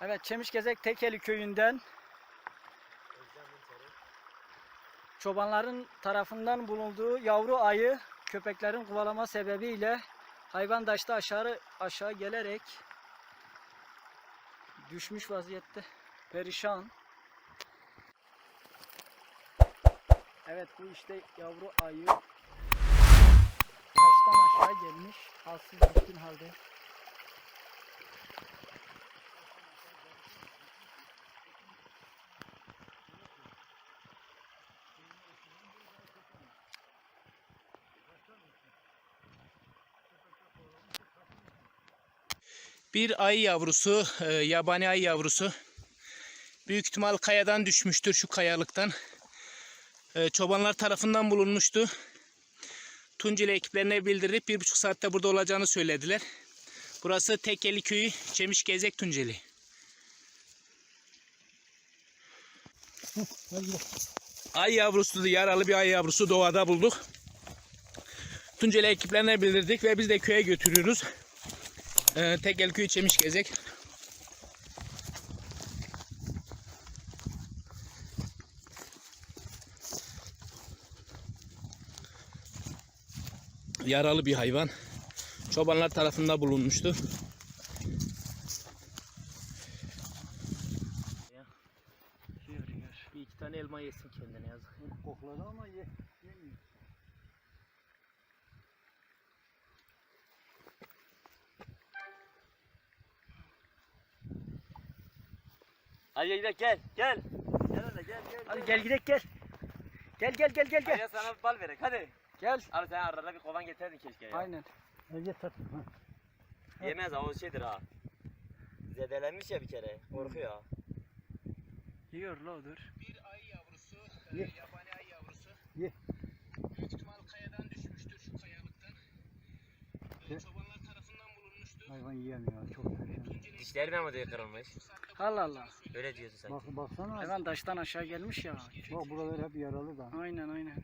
Evet Çemişgezek Tekeli köyünden çobanların tarafından bulunduğu yavru ayı köpeklerin kovalama sebebiyle hayvan daşta aşağı aşağı gelerek düşmüş vaziyette. Perişan. Evet bu işte yavru ayı taştan aşağı gelmiş. Halsız bitkin halde. Bir ay yavrusu, e, yabani ay yavrusu. Büyük ihtimal kayadan düşmüştür şu kayalıktan. E, çobanlar tarafından bulunmuştu. Tunceli ekiplerine bildirip bir buçuk saatte burada olacağını söylediler. Burası Tekeli Köyü, Çemiş Gezek Tunceli. Ay yavrusu, yaralı bir ay yavrusu doğada bulduk. Tunceli ekiplerine bildirdik ve biz de köye götürüyoruz. Ee, Tekel köyü Çemiş Gezek. Yaralı bir hayvan. Çobanlar tarafında bulunmuştu. Bir iki tane elma yesin kendine yazık. Kokladı ama ye, Hadi gidelim gel gel. Gel hadi gel gel. Hadi gel gidelim gel. Gel gel gel gel Gel gel. sana bir bal verek hadi. Gel. Abi sen arada bir kovan getirdin keşke ya. Aynen. Yemez ha o şeydir ha. Zedelenmiş ya bir kere. Korkuyor ha. Yiyor la odur. Bir ay yavrusu, Ye. yabani ay yavrusu. Ye. Büyük ihtimal kayadan düşmüştür şu kayalıktan. Ye. Çobanlar tarafından bulunmuştu. Hayvan yiyemiyor çok. Dişleri mi ama diye kırılmış? Allah Allah. Öyle diyorsun sen. Bak baksana. Hayvan taştan aşağı gelmiş ya. Bak buralar hep yaralı da. Aynen aynen.